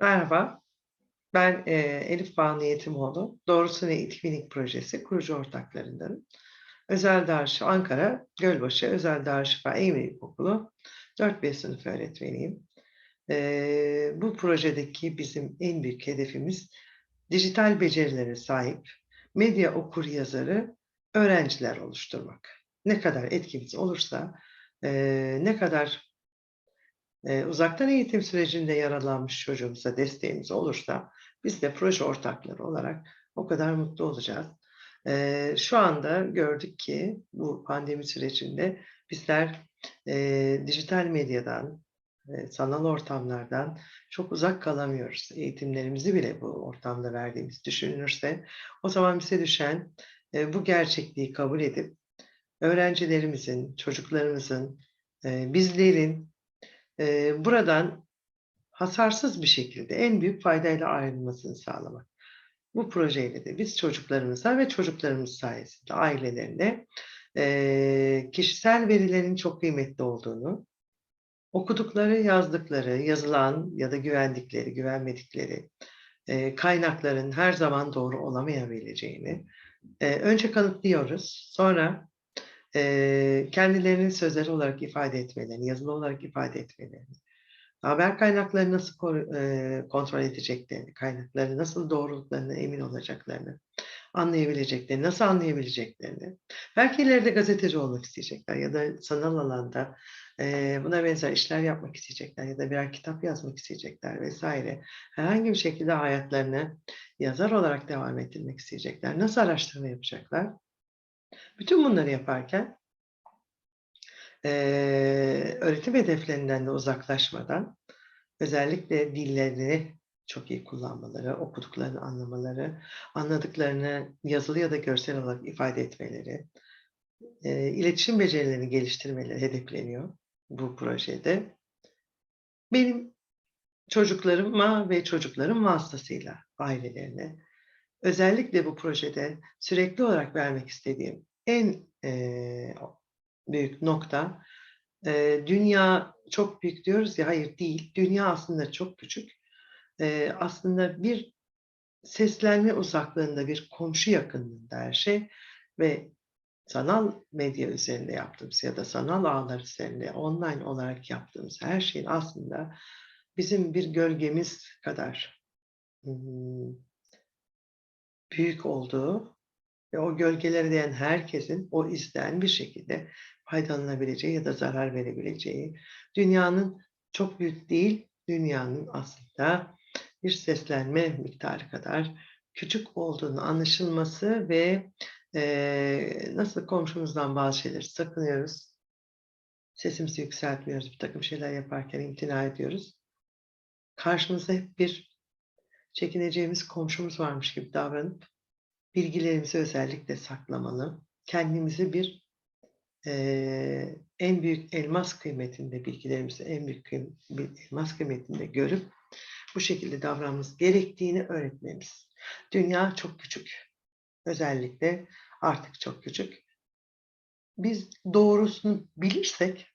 Merhaba, ben, eee, Elif Banu Yetimoğlu. Doğrusu Ne İtkinik Projesi kurucu ortaklarındanım. Özel Darüşşa Ankara Gölbaşı Özel Darüşşafa Eğitim İlkokulu 4B sınıf öğretmeniyim. Eee, bu projedeki bizim en büyük hedefimiz dijital becerilere sahip medya okuryazarı öğrenciler oluşturmak. Ne kadar etkimiz olursa, eee, ne kadar Eee, uzaktan eğitim sürecinde yaralanmış çocuğumuza desteğimiz olursa biz de proje ortakları olarak o kadar mutlu olacağız. Eee, şu anda gördük ki bu pandemi sürecinde bizler, eee, dijital medyadan, eee, sanal ortamlardan çok uzak kalamıyoruz. Eğitimlerimizi bile bu ortamda verdiğimiz düşünülürse o zaman bize düşen, eee, bu gerçekliği kabul edip öğrencilerimizin, çocuklarımızın, bizlerin Eee, buradan hasarsız bir şekilde en büyük faydayla ayrılmasını sağlamak. Bu projeyle de biz çocuklarımıza ve çocuklarımız sayesinde ailelerine eee, kişisel verilerin çok kıymetli olduğunu, okudukları, yazdıkları, yazılan ya da güvendikleri, güvenmedikleri eee, kaynakların her zaman doğru olamayabileceğini eee, önce kanıtlıyoruz. Sonra eee, kendilerini sözleri olarak ifade etmelerini, yazılı olarak ifade etmelerini, haber kaynaklarını nasıl kontrol edeceklerini, kaynakların nasıl doğruluklarına emin olacaklarını anlayabileceklerini, nasıl anlayabileceklerini, belki ileride gazeteci olmak isteyecekler ya da sanal alanda, eee, buna benzer işler yapmak isteyecekler ya da birer kitap yazmak isteyecekler vs. Herhangi bir şekilde hayatlarını yazar olarak devam ettirmek isteyecekler. Nasıl araştırma yapacaklar? Bütün bunları yaparken eee, öğretim hedeflerinden de uzaklaşmadan özellikle dillerini çok iyi kullanmaları, okuduklarını anlamaları, anladıklarını yazılı ya da görsel olarak ifade etmeleri, eee, iletişim becerilerini geliştirmeleri hedefleniyor bu projede. Benim çocuklarıma ve çocuklarım vasıtasıyla ailelerine özellikle bu projede sürekli olarak vermek istediğim en, eee, büyük nokta, eee, dünya çok büyük diyoruz ya, hayır değil. Dünya aslında çok küçük. Eee, aslında bir seslenme uzaklığında, bir komşu yakınlığında her şey ve sanal medya üzerinde yaptığımız ya da sanal ağlar üzerinde online olarak yaptığımız her şeyin aslında bizim bir gölgemiz kadar, ımm, büyük olduğu ve o gölgelere değen herkesin o izden bir şekilde faydalanabileceği ya da zarar verebileceği, dünyanın çok büyük değil, dünyanın aslında bir seslenme miktarı kadar küçük olduğunu anlaşılması ve, eee, nasıl komşumuzdan bazı şeyleri sakınıyoruz, sesimizi yükseltmiyoruz, birtakım şeyler yaparken imtina ediyoruz. Karşımızda hep bir çekineceğimiz komşumuz varmış gibi davranıp bilgilerimizi özellikle saklamalı, kendimizi bir, eee, en büyük elmas kıymetinde, bilgilerimizi en büyük kıym elmas kıymetinde görüp bu şekilde davranmamız gerektiğini öğretmemiz. Dünya çok küçük. Özellikle artık çok küçük. Biz doğrusunu bilirsek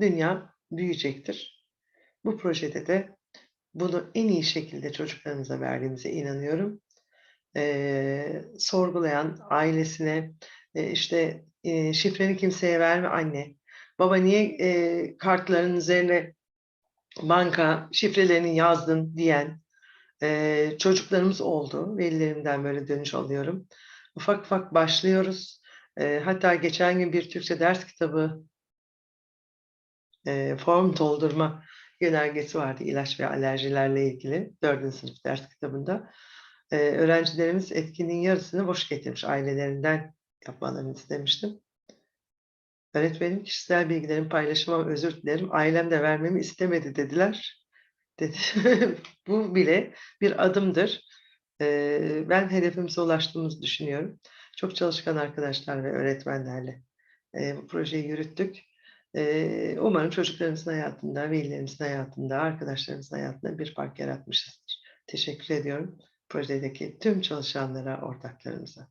dünya büyüyecektir. Bu projede de bunu en iyi şekilde çocuklarımıza verdiğimize inanıyorum. Eee, sorgulayan, ailesine, eee, işte, eee, "Şifreni kimseye verme anne. Baba niye, eee, kartların üzerine banka şifrelerini yazdın?" diyen, eee, çocuklarımız oldu. Velilerimden böyle dönüş alıyorum. Ufak ufak başlıyoruz. Eee, hatta geçen gün bir Türkçe ders kitabı eee, form doldurma yönergesi vardı ilaç ve alerjilerle ilgili 4. sınıf ders kitabında. Eee, öğrencilerimiz etkinliğin yarısını boş getirmiş. Ailelerinden yapmalarını istemiştim. "Öğretmenim, kişisel bilgilerimi paylaşamam, özür dilerim. Ailem de vermemi istemedi." dediler. Dedi Bu bile bir adımdır. Eee, ben hedefimize ulaştığımızı düşünüyorum. Çok çalışkan arkadaşlar ve öğretmenlerle, eee, bu projeyi yürüttük. Eee, umarım çocuklarımızın hayatında, velilerimizin hayatında, arkadaşlarımızın hayatında bir fark yaratmışızdır. Teşekkür ediyorum projedeki tüm çalışanlara, ortaklarımıza.